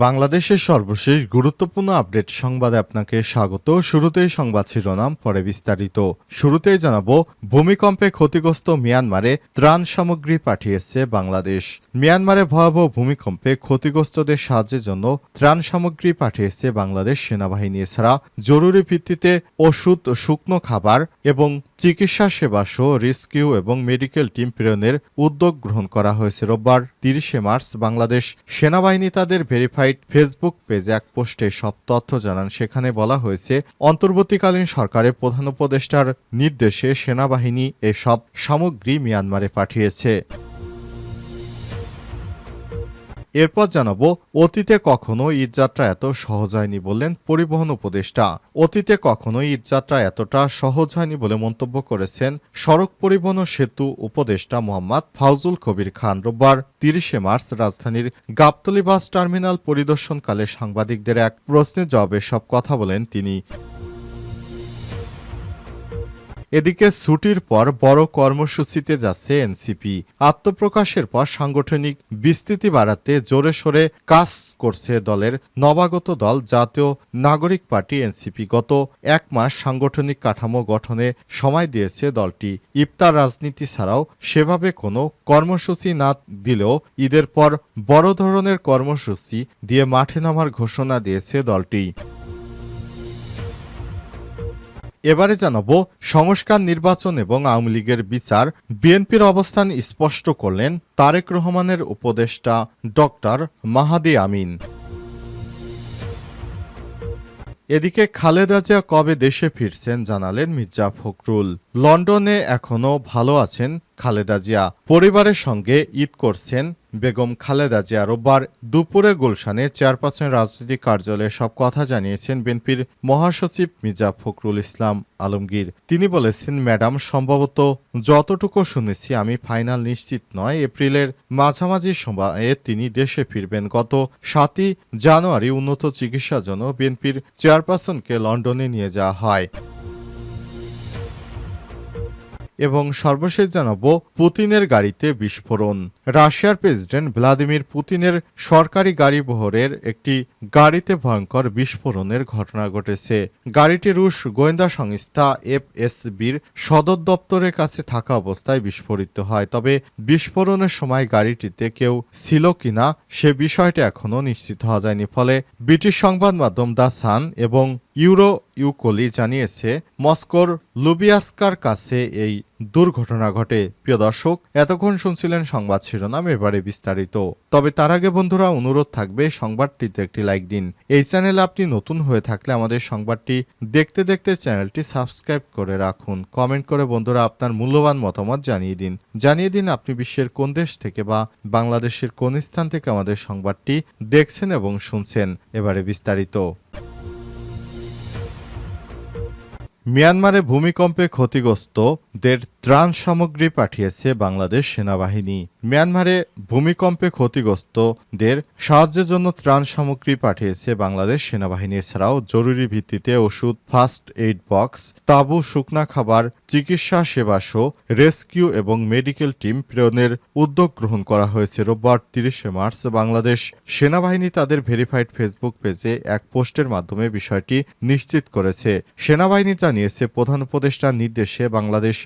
বাংলাদেশের সর্বশেষ গুরুত্বপূর্ণ আপডেট সংবাদে আপনাকে স্বাগত। শুরুতেই সংবাদ শিরোনাম, পরে বিস্তারিত। শুরুতেই জানাব, ভূমিকম্পে ক্ষতিগ্রস্ত মিয়ানমারে ত্রাণ সামগ্রী পাঠিয়েছে বাংলাদেশ। মিয়ানমারে ভয়াবহ ভূমিকম্পে ক্ষতিগ্রস্তদের সাহায্যের জন্য ত্রাণ সামগ্রী পাঠিয়েছে বাংলাদেশ সেনাবাহিনী। এছাড়া জরুরি ভিত্তিতে ওষুধ, শুকনো খাবার এবং চিকিৎসা সেবা সহ রেস্কিউ এবং মেডিকেল টিম প্রেরণের উদ্যোগ গ্রহণ করা হয়েছে রোববার তিরিশে মার্চ। বাংলাদেশ সেনাবাহিনী তাদের ভেরিফাইড ফেসবুক পেজে এক পোস্টে সব তথ্য জানান। সেখানে বলা হয়েছে, অন্তর্বর্তীকালীন সরকারের প্রধান উপদেষ্টার নির্দেশে সেনাবাহিনী এসব সামগ্রী মিয়ানমারে পাঠিয়েছে। এরপর জানাব, অতীতে কখনো ঈদযাত্রা এত সহজ হয়নি বললেন পরিবহন উপদেষ্টা। অতীতে কখনো ঈদযাত্রা এতটা সহজ হয়নি বলে মন্তব্য করেছেন সড়ক পরিবহন সেতু উপদেষ্টা মোহাম্মদ ফাউজুল কবির খান। রোববার তিরিশে মার্চ রাজধানীর গাবতলী বাস টার্মিনাল পরিদর্শনকালে সাংবাদিকদের এক প্রশ্নের জবাবে সব কথা বলেন তিনি। এদিকে ছুটির পর বড় কর্মসূচিতে যাচ্ছে এনসিপি। আত্মপ্রকাশের পর সাংগঠনিক বিস্তৃতি বাড়াতে জোরে সোরে কাজ করছে দলের নবাগত দল জাতীয় নাগরিক পার্টি এনসিপি। গত এক মাস সাংগঠনিক কাঠামো গঠনে সময় দিয়েছে দলটি। ইফতার রাজনীতি ছাড়াও সেভাবে কোনো কর্মসূচি না দিলেও ঈদের পর বড় ধরনের কর্মসূচি দিয়ে মাঠে নামার ঘোষণা দিয়েছে দলটি। এবারে জানাব, সংস্কার, নির্বাচন এবং আওয়ামী লীগের বিচার। বিএনপির অবস্থান স্পষ্ট করলেন তারেক রহমানের উপদেষ্টা ডক্টর মাহাদি আমিন। এদিকে খালেদা জিয়া কবে দেশে ফিরছেন জানালেন মির্জা ফখরুল। লন্ডনে এখনও ভালো আছেন খালেদা জিয়া। পরিবারের সঙ্গে ঈদ করছেন বেগম খালেদা জিয়া। রোববার দুপুরে গুলশানে চেয়ারপারসন রাজনৈতিক কার্যালয়ে সব কথা জানিয়েছেন বিএনপির মহাসচিব মির্জা ফখরুল ইসলাম আলমগীর। তিনি বলেছেন, ম্যাডাম, সম্ভবত যতটুকু শুনেছি আমি ফাইনাল নিশ্চিত নয়। এপ্রিলের মাঝামাঝি সময়ে তিনি দেশে ফিরবেন। গত সাতই জানুয়ারি উন্নত চিকিৎসার জন্য বিএনপির চেয়ারপারসনকে লন্ডনে নিয়ে যাওয়া হয়। এবং সর্বশেষ জানাব পুতিনের গাড়িতে বিস্ফোরণ। রাশিয়ার প্রেসিডেন্ট ভ্লাদিমির পুতিনের সরকারি গাড়ি বহরের একটি গাড়িতে ভয়ঙ্কর বিস্ফোরণের ঘটনা ঘটেছে। গাড়িটি রুশ গোয়েন্দা সংস্থা এফএসবির সদর দপ্তরের কাছে থাকা অবস্থায় বিস্ফোরিত হয়। তবে বিস্ফোরণের সময় গাড়িটিতে কেউ ছিল কিনা সে বিষয়টি এখনও নিশ্চিত হওয়া যায়নি। ফলে ব্রিটিশ সংবাদ মাধ্যম দ্য সান এবং ইউরো ইউকোলি জানিয়েছে, মস্কোর লুবিয়াস্কার কাছে এই দুর্ঘটনা ঘটে। প্রিয় দর্শক, এতক্ষণ শুনছিলেন সংবাদ শিরোনাম, এবারে বিস্তারিত। তবে তার আগে বন্ধুরা, অনুরোধ থাকবে সংবাদটিতে একটি লাইক দিন। এই চ্যানেলে আপনি নতুন হয়ে থাকলে আমাদের সংবাদটি দেখতে দেখতে চ্যানেলটি সাবস্ক্রাইব করে রাখুন। কমেন্ট করে বন্ধুরা আপনার মূল্যবান মতামত জানিয়ে দিন। জানিয়ে দিন আপনি বিশ্বের কোন দেশ থেকে বা বাংলাদেশের কোন স্থান থেকে আমাদের সংবাদটি দেখছেন এবং শুনছেন। এবারে বিস্তারিত। মিয়ানমারে ভূমিকম্পে ক্ষতিগ্রস্তদের ত্রাণ সামগ্রী পাঠিয়েছে বাংলাদেশ সেনাবাহিনী। মিয়ানমারে ভূমিকম্পে ক্ষতিগ্রস্তদের সাহায্যের জন্য ত্রাণ সামগ্রী পাঠিয়েছে বাংলাদেশ সেনাবাহিনী। এছাড়াও জরুরি ভিত্তিতে ওষুধ ফার্স্ট এইড বক্স, তাঁবু, শুকনা খাবার, চিকিৎসা সেবা সহ রেস্কিউ এবং মেডিকেল টিম প্রেরণের উদ্যোগ গ্রহণ করা হয়েছে। রোববার তিরিশে মার্চ বাংলাদেশ সেনাবাহিনী তাদের ভেরিফাইড ফেসবুক পেজে এক পোস্টের মাধ্যমে বিষয়টি নিশ্চিত করেছে। সেনাবাহিনী জানিয়েছে, প্রধান উপদেষ্টার নির্দেশে বাংলাদেশ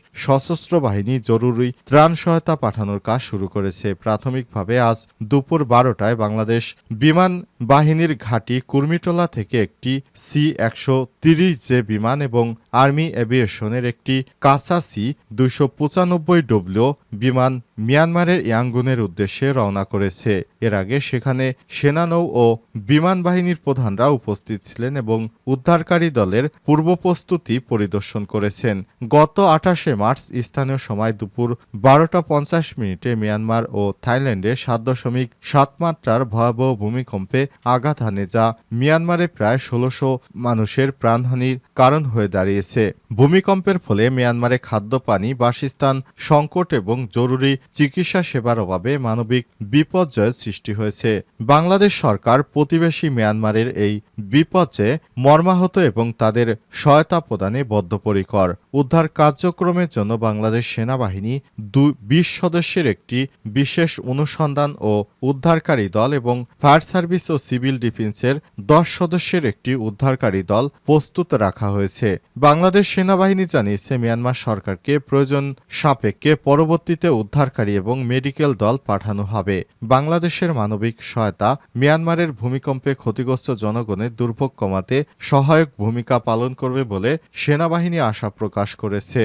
সশস্ত্র বাহিনী জরুরি ত্রাণ সহায়তা পাঠানোর কাজ শুরু করেছে। প্রাথমিকভাবে আজ দুপুর বারোটায় বাংলাদেশ বিমান বাহিনীর ঘাঁটি কুর্মিটোলা থেকে একটি সি একশো তিরিশ জে বিমান এবং আর্মি এভিয়েশনের একটি কাসা সি দুইশো পঁচানব্বই ডব্লিউ বিমান মিয়ানমারের ইয়াঙ্গুনের উদ্দেশ্যে রওনা করেছে। এর আগে সেখানে সেনানৌ ও বিমান বাহিনীর প্রধানরা উপস্থিত ছিলেন এবং উদ্ধারকারী দলের পূর্ব প্রস্তুতি পরিদর্শন করেছেন। গত আঠাশে মার্চ স্থানীয় সময় দুপুর বারোটা পঞ্চাশ মিনিটে মিয়ানমার ও থাইল্যান্ডে সাত দশমিক সাত মাত্রার ভয়াবহ ভূমিকম্পে আঘাত হানে, যা মিয়ানমারে প্রায় ষোলোশো মানুষের প্রাণহানির কারণ হয়ে দাঁড়িয়েছে। ভূমিকম্পের ফলে মিয়ানমারে খাদ্য, পানি, বাসস্থান, সংকট এবং জরুরি চিকিৎসা সেবার অভাবে মানবিক বিপর্যয়ের সৃষ্টি হয়েছে। বাংলাদেশ সরকার প্রতিবেশী মিয়ানমারের এই বিপর্যয়ে মর্মাহত এবং তাদের সহায়তা প্রদানে বদ্ধপরিকর। উদ্ধার কার্যক্রমের জন্য বাংলাদেশ সেনাবাহিনী বিশ সদস্যের একটি বিশেষ অনুসন্ধান ও উদ্ধারকারী দল এবং ফায়ার সার্ভিস ও সিভিল ডিফেন্সের দশ সদস্যের একটি উদ্ধারকারী দল প্রস্তুত রাখা হয়েছে। বাংলাদেশ সেনাবাহিনী জানিয়েছে, মিয়ানমার সরকারকে প্রয়োজন সাপেক্ষে পরবর্তীতে উদ্ধারকারী এবং মেডিকেল দল পাঠানো হবে। বাংলাদেশের মানবিক সহায়তা মিয়ানমারের ভূমিকম্পে ক্ষতিগ্রস্ত জনগণের দুর্ভোগ কমাতে সহায়ক ভূমিকা পালন করবে বলে সেনাবাহিনী আশা প্রকাশ করেছে।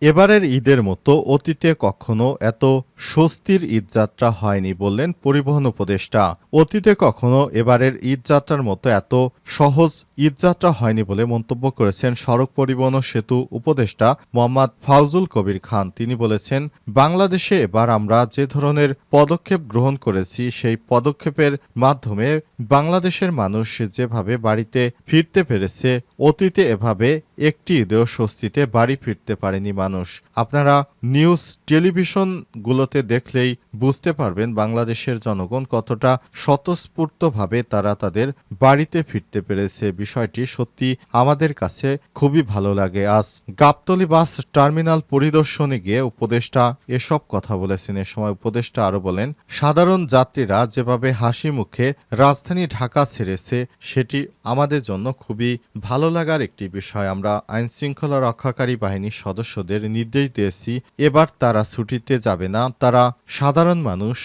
এবারের ঈদের মতো অতীতে কখনো এত স্বস্তির ঈদযাত্রা হয়নি বললেন পরিবহন উপদেষ্টা। অতীতে কখনো এবারের ঈদযাত্রার মতো এত সহজ ঈদযাত্রা হয়নি বলে মন্তব্য করেছেন সড়ক পরিবহন সেতু উপদেষ্টা মোহাম্মদ ফাউজুল কবির খান। তিনি বলেছেন, বাংলাদেশে এবার আমরা যে ধরনের পদক্ষেপ গ্রহণ করেছি, সেই পদক্ষেপের মাধ্যমে বাংলাদেশের মানুষ যেভাবে বাড়িতে ফিরতে পেরেছে, অতীতে এভাবে একটি ঈদেও স্বস্তিতে বাড়ি ফিরতে পারেনি মানুষ। আপনারা নিউজ টেলিভিশনগুলোতে দেখলেই বুঝতে পারবেন, বাংলাদেশের জনগণ কতটা স্বতঃস্ফূর্তভাবে তারা তাদের বাড়িতে ফিরতে পেরেছে। বিষয়টি সত্যি আমাদের কাছে খুবই ভালো লাগে। আজ গাবতলি বাস টার্মিনাল পরিদর্শনে গিয়ে উপদেষ্টা এসব কথা বলেছেন। এ সময় উপদেষ্টা আরও বলেন, সাধারণ যাত্রীরা যেভাবে হাসি মুখে রাজধানী ঢাকা ছেড়েছে, সেটি আমাদের জন্য খুবই ভালো লাগার একটি বিষয়। আমরা আইন শৃঙ্খলা রক্ষাকারী বাহিনীর সদস্যদের নির্দেশ দিয়েছি, এবার তারা ছুটিতে যাবে না। তারা সাধারণ মানুষ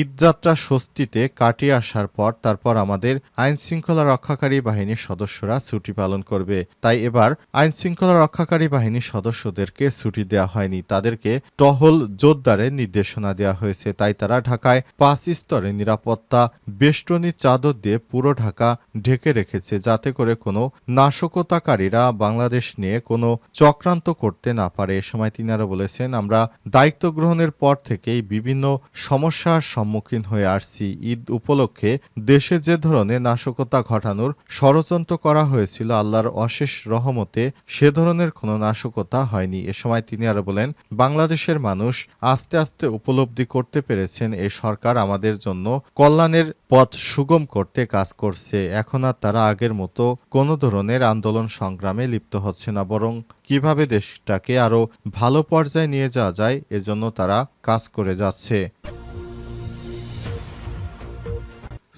ঈদযাত্রা স্বস্তিতে কাটিয়ে আসার পর তারপর আমাদের আইন শৃঙ্খলা রক্ষাকারী বাহিনীর সদস্যরা ছুটি পালন করবে। তাই এবার আইন শৃঙ্খলা রক্ষাকারী বাহিনীর সদস্যদেরকে ছুটি দেওয়া হয়নি। তাদেরকে টহল জোরদারের নির্দেশনা দেওয়া হয়েছে। তাই তারা ঢাকায় পাঁচ স্তরে নিরাপত্তা বেষ্টনী চাদর দিয়ে পুরো ঢাকা ঢেকে রেখেছে, যাতে করে কোনো নাশকতাকারীরা বাংলাদেশ নিয়ে কোনো চক্রান্ত করতে না পারে। এ সময় তিনি আরও বলেছেন, আমরা দায়িত্ব গ্রহণের পর থেকেই বিভিন্ন সমস্যার সম্মুখীন হয়ে আসছি। ঈদ উপলক্ষে দেশে যে ধরনের নাশকতা ঘটানোর ষড়যন্ত্র করা হয়েছিল আল্লাহর অশেষ রহমতে সে ধরনের কোনো নাশকতা হয়নি। এ সময় তিনি আরও বলেন, বাংলাদেশের মানুষ আস্তে আস্তে উপলব্ধি করতে পেরেছেন এই সরকার আমাদের জন্য কল্যাণের পথ সুগম করতে কাজ করছে। এখন আর তারা আগের মতো কোনো ধরনের আন্দোলন সংগ্রামে লিপ্ত হচ্ছে না, বরং কীভাবে দেশটাকে আরও ভালো পর্যায়ে নিয়ে যাওয়া যায়, এজন্য তারা কাজ করে যাচ্ছে।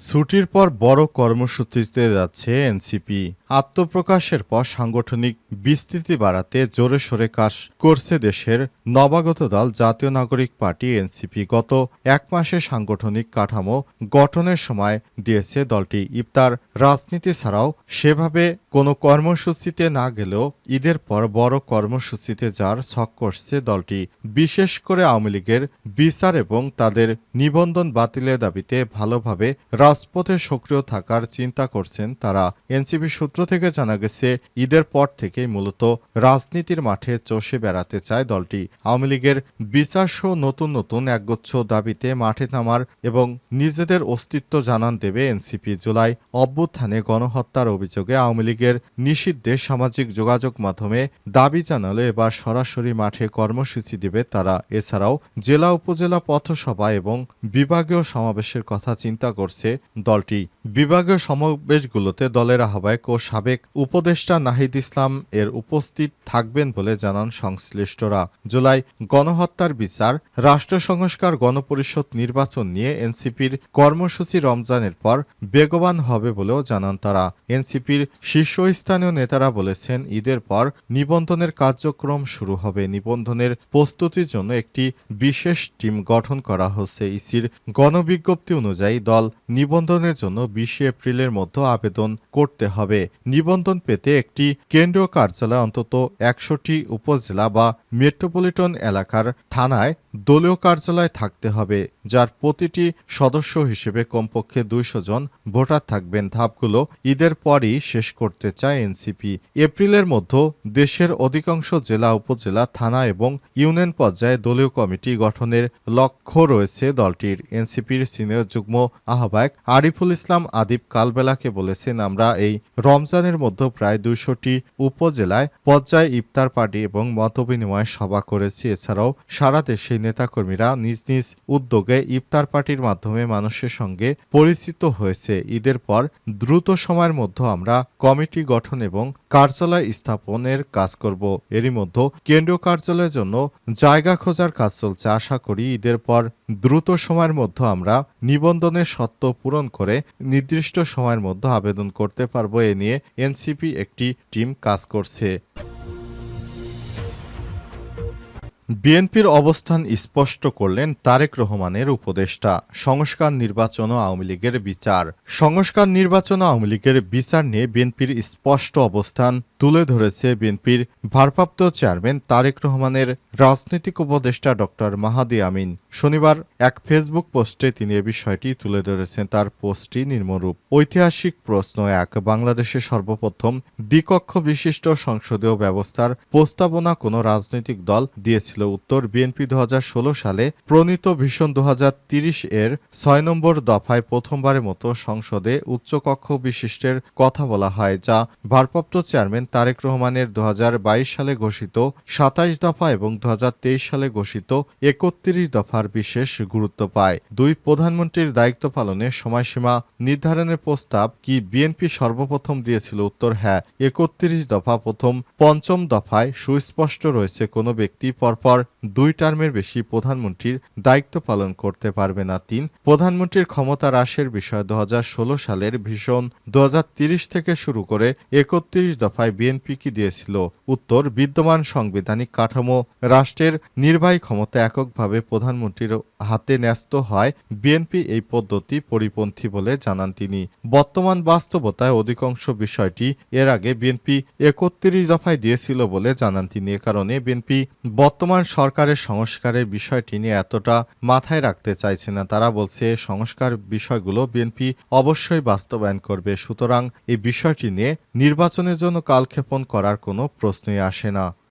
ছুটির পর বড় কর্মসূচিতে যাচ্ছে এনসিপি। আত্মপ্রকাশের পর সাংগঠনিক বিস্তৃতি বাড়াতে জোরে সোরে কাজ করছে দেশের নবাগত দল জাতীয় নাগরিক পার্টি এনসিপি। গত এক মাসে সাংগঠনিক কাঠামো গঠনের সময় দিয়েছে দলটি। ইফতার রাজনীতি ছাড়াও সেভাবে কোনো কর্মসূচিতে না গেলেও ঈদের পর বড় কর্মসূচিতে যার ছক করছে দলটি। বিশেষ করে আওয়ামী লীগের বিচার এবং তাদের নিবন্ধন বাতিলের দাবিতে ভালোভাবে রাজপথে সক্রিয় থাকার চিন্তা করছেন তারা। এনসিপি সূত্র থেকে জানা গেছে, ঈদের পর থেকেই মূলত রাজনীতির মাঠে চষে বেড়াতে চায় দলটি। আওয়ামী লীগের বিচার সহ নতুন নতুন একগুচ্ছ দাবিতে মাঠে নামার এবং নিজেদের অস্তিত্ব জানান দেবে এনসিপি। জুলাই অভ্যুত্থানে গণহত্যার অভিযোগে আওয়ামী লীগের নিষিদ্ধে সামাজিক যোগাযোগ মাধ্যমে দাবি জানালে এবার সরাসরি মাঠে কর্মসূচি দেবে তারা। এছাড়াও জেলা, উপজেলা পথসভা এবং বিভাগীয় সমাবেশের কথা চিন্তা করছে দলটি। বিভাগীয় সমাবেশগুলোতে দলের আহ্বায়ক ও সাবেক উপদেষ্টা নাহিদ ইসলাম এর উপস্থিত থাকবেন বলে জানান সংশ্লিষ্টরা। জুলাই গণহত্যার বিচার, রাষ্ট্র সংস্কার গণপরিষদ নির্বাচন নিয়ে এনসিপির কর্মসূচি রমজানের পর বেগবান হবে বলেও জানান তারা। এনসিপির শীর্ষস্থানীয় নেতারা বলেছেন, ঈদের পর নিবন্ধনের কার্যক্রম শুরু হবে। নিবন্ধনের প্রস্তুতির জন্য একটি বিশেষ টিম গঠন করা হচ্ছে। ইসির গণবিজ্ঞপ্তি অনুযায়ী দল নিবন্ধনের জন্য বিশে এপ্রিলের মধ্যে আবেদন করতে হবে। নিবন্ধন পেতে একটি কেন্দ্রীয় কার্যালয় অন্তত একশোটি উপজেলা বা মেট্রোপলিটন এলাকার থানায় দলীয় কার্যালয় থাকতে হবে, যার প্রতিটি সদস্য হিসেবে কমপক্ষে দুইশো জন ভোটার থাকবেন। ধাপগুলো ঈদের পরই শেষ করতে চায় এনসিপি। এপ্রিলের মধ্যে দেশের অধিকাংশ জেলা, উপজেলা, থানা এবং ইউনিয়ন পর্যায়ে দলীয় কমিটি গঠনের লক্ষ্য রয়েছে দলটির। এনসিপির সিনিয়র যুগ্ম আহ্বায়ক আরিফুল ইসলাম আদিব কালবেলাকে বলেছেন, আমরা এই রমজানের মধ্যে প্রায় দুইশোটি উপজেলায় পর্যায়ে ইফতার পার্টি এবং মতবিনিময় সভা করেছি। এছাড়াও সারা দেশে নেতাকর্মীরা নিজ নিজ উদ্যোগে ইফতার পার্টির মাধ্যমে মানুষের সঙ্গে পরিচিত হয়েছে। ঈদের পর দ্রুত সময়ের মধ্যে আমরা কমিটি গঠন এবং কার্যালয় স্থাপনের কাজ করব। এরই মধ্যে কেন্দ্রীয় কার্যালয়ের জন্য জায়গা খোঁজার কাজ চলছে। আশা করি ঈদের পর দ্রুত সময়ের মধ্যে আমরা নিবন্ধনের সত্ত্ব পূরণ করে নির্দিষ্ট সময়ের মধ্যে আবেদন করতে পারব। এ নিয়ে এনসিপি একটি টিম কাজ করছে। বিএনপির অবস্থান স্পষ্ট করলেন তারেক রহমানের উপদেষ্টা। সংস্কার নির্বাচন আওয়ামী লীগের বিচার। সংস্কার নির্বাচন আওয়ামী লীগের বিচার নিয়ে বিএনপির স্পষ্ট অবস্থান তুলে ধরেছে বিএনপির ভারপ্রাপ্ত চেয়ারম্যান তারেক রহমানের রাজনৈতিক উপদেষ্টা ডক্টর মাহাদি আমিন। শনিবার এক ফেসবুক পোস্টে তিনি এ বিষয়টি তুলে ধরেছেন তার পোস্টটি নির্মরূপ। ঐতিহাসিক প্রশ্ন এক বাংলাদেশে সর্বপ্রথম দ্বিকক্ষ বিশিষ্ট সংসদীয় ব্যবস্থার প্রস্তাবনা কোনো রাজনৈতিক দল দিয়েছিল উত্তর বিএনপি দু হাজার ষোলো সালে প্রণীত ভীষণ দু এর ছয় নম্বর দফায় প্রথমবারের মতো সংসদে উচ্চকক্ষ বিশিষ্টের কথা বলা হয়, যা ভারপ্রাপ্ত চেয়ারম্যান তারেক রহমানের দু সালে ঘোষিত, সাতাইশ দফা এবং দু সালে ঘোষিত একত্রিশ দফার বিশেষ গুরুত্ব পায়। দুই প্রধানমন্ত্রীর দায়িত্ব পালনে সময়সীমা নির্ধারণের প্রস্তাব কি বিএনপি সর্বপ্রথম দিয়েছিল? উত্তর হ্যাঁ। একত্রিশ দফা প্রথম পঞ্চম দফায় সুস্পষ্ট রয়েছে কোনো ব্যক্তি, পরপর দুই টার্মের বেশি প্রধানমন্ত্রীর দায়িত্ব পালন করতে পারবে না তিন। প্রধানমন্ত্রীর ক্ষমতা হ্রাসের বিষয় দু সালের ভীষণ দু থেকে শুরু করে একত্রিশ দফায় বিএনপি কি দিয়েছিল? উত্তর, বিদ্যমান সাংবিধানিক কাঠামো রাষ্ট্রের নির্বাহী ক্ষমতা এককভাবে প্রধানমন্ত্রীর হাতে ন্যস্ত হয়, বিএনপি এই পদ্ধতি পরিপন্থী বলে জানান তিনি। বর্তমান বাস্তবতায় অধিকাংশ বিষয়টি এর আগে বিএনপি একত্রিশ দফায় দিয়েছিল বলে জানান তিনি। এ কারণে বিএনপি বর্তমান সরকারের সংস্কারের বিষয়টি নিয়ে এতটা মাথায় রাখতে চাইছে না। তারা বলছে, সংস্কার বিষয়গুলো বিএনপি অবশ্যই বাস্তবায়ন করবে। সুতরাং এই বিষয়টি নিয়ে নির্বাচনের জন্য কালক্ষেপণ করার কোনো প্রশ্নই আসে না।